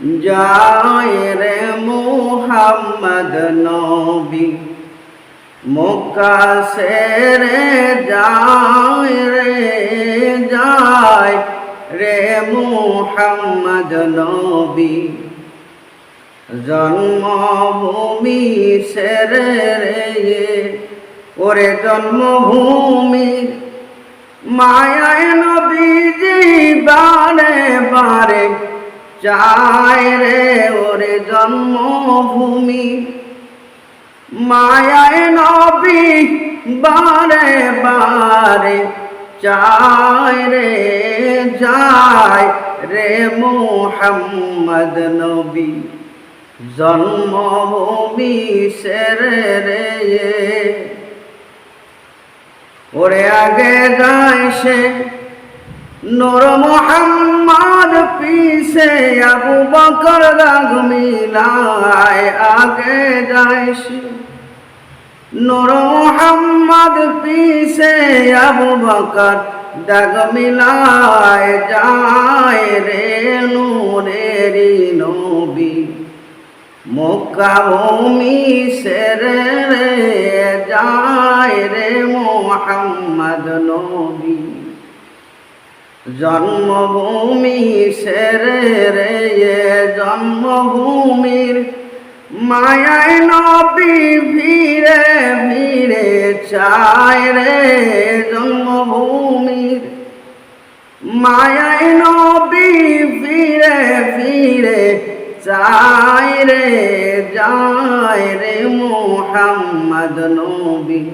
যায় রে মোহাম্মদ নবী। মক্কা সেরে যায় রে যায় রে মোহাম্মদ নবী। জন্মভূমি সেরে রে, ওরে জন্মভূমি মায়ায় নবীজি বারে বারে চায় রে ওরে জন্মভূমি। মায়ায় নবী বারে বারে চায় রে, যায় রে মোহাম্মদ নবী। জন্মভূমি সেরে রে। ওরে আগে যায় সে নূর মোহাম্মদ পিছে আবু বকর রাগ মিলায় আগে যায় সে নূর মোহাম্মদ পিছে আবু বকর দাগ মিলায় যায় রে নূরেরি নবী। মক্কা ভূমি সেরে রে যায় রে মোহাম্মদ নবী। জন্মভূমি সেরে রে জন্মভূমির মায়ায় নবী ভিড়ে ভিড়ে চায় রে জন্মভূমির মায়ায় নবী ভিড়ে ফিরে চায় রে, যায় রে মোহাম্মদ নবী।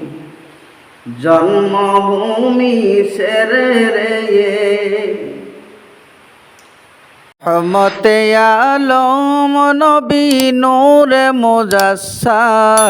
জন্মভূমি সেরে রে রহমতে আলম নবী নূর মুজাসসাম